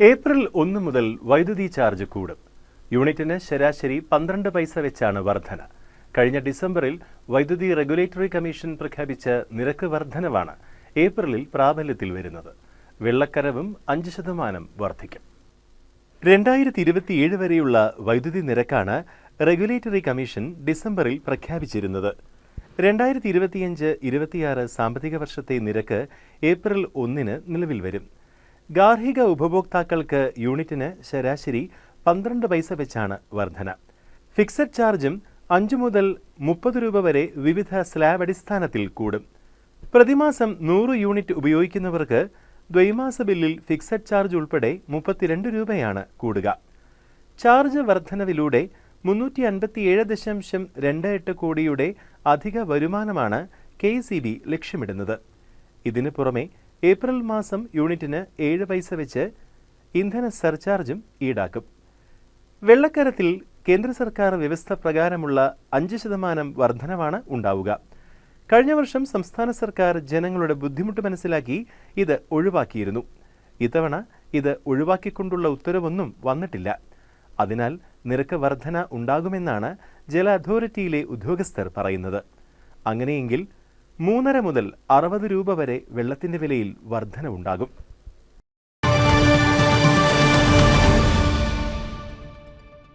April ഒന്ന് മുതൽ വൈദ്യുതി ചാർജ് കൂടും. യൂണിറ്റിന് ശരാശരി പന്ത്രണ്ട് പൈസ വെച്ചാണ് വർധന. കഴിഞ്ഞ ഡിസംബറിൽ വൈദ്യുതി റെഗുലേറ്ററി കമ്മീഷൻ പ്രഖ്യാപിച്ച നിരക്ക് വർധനവാണ് ഏപ്രിലിൽ പ്രാബല്യത്തിൽ വരുന്നത്. വെള്ളക്കരവും അഞ്ച് ശതമാനം വർദ്ധിക്കും രണ്ടായിരത്തി ഇരുപത്തിയേഴ് വരെയുള്ള വൈദ്യുതി നിരക്കാണ് റെഗുലേറ്ററി കമ്മീഷൻ ഡിസംബറിൽ പ്രഖ്യാപിച്ചിരുന്നത്. രണ്ടായിരത്തി ഇരുപത്തിയഞ്ച് ഇരുപത്തിയാറ് സാമ്പത്തിക വർഷത്തെ നിരക്ക് ഏപ്രിൽ ഒന്നിന് നിലവിൽ വരും. ഗാർഹിക ഉപഭോക്താക്കൾക്ക് യൂണിറ്റിന് ശരാശരി പന്ത്രണ്ട് പൈസ വെച്ചാണ് വർധന. ഫിക്സഡ് ചാർജും അഞ്ചു മുതൽ മുപ്പത് രൂപ വരെ വിവിധ സ്ലാബ് അടിസ്ഥാനത്തിൽ കൂടും. പ്രതിമാസം നൂറ് യൂണിറ്റ് ഉപയോഗിക്കുന്നവർക്ക് ദ്വൈമാസ ബില്ലിൽ ഫിക്സഡ് ചാർജ് ഉൾപ്പെടെ മുപ്പത്തിരണ്ട് രൂപയാണ് കൂടുക. ചാർജ് വർധനവിലൂടെ മുന്നൂറ്റി അൻപത്തിയേഴ് ദശാംശം രണ്ട് എട്ട് കോടിയുടെ അധിക വരുമാനമാണ് കെ സി ബി ലക്ഷ്യമിടുന്നത്. ഇതിനു പുറമെ ഏപ്രിൽ മാസം യൂണിറ്റിന് ഏഴ് പൈസ വെച്ച് ഇന്ധന സർചാർജും ഈടാക്കും. വെള്ളക്കരത്തിൽ കേന്ദ്ര സർക്കാർ വ്യവസ്ഥ പ്രകാരമുള്ള അഞ്ച് ശതമാനം വർധനവാണ് ഉണ്ടാവുക. കഴിഞ്ഞ വർഷം സംസ്ഥാന സർക്കാർ ജനങ്ങളുടെ ബുദ്ധിമുട്ട് മനസ്സിലാക്കി ഇത് ഒഴിവാക്കിയിരുന്നു. ഇത്തവണ ഇത് ഒഴിവാക്കിക്കൊണ്ടുള്ള ഉത്തരവൊന്നും വന്നിട്ടില്ല. അതിനാൽ നിരക്ക് വർധന ഉണ്ടാകുമെന്നാണ് ജല അതോറിറ്റിയിലെ ഉദ്യോഗസ്ഥർ പറയുന്നത്. അങ്ങനെയെങ്കിൽ മൂന്നര മുതൽ അറുപത് രൂപ വരെ വെള്ളത്തിന്റെ വിലയിൽ വർധന ഉണ്ടാകും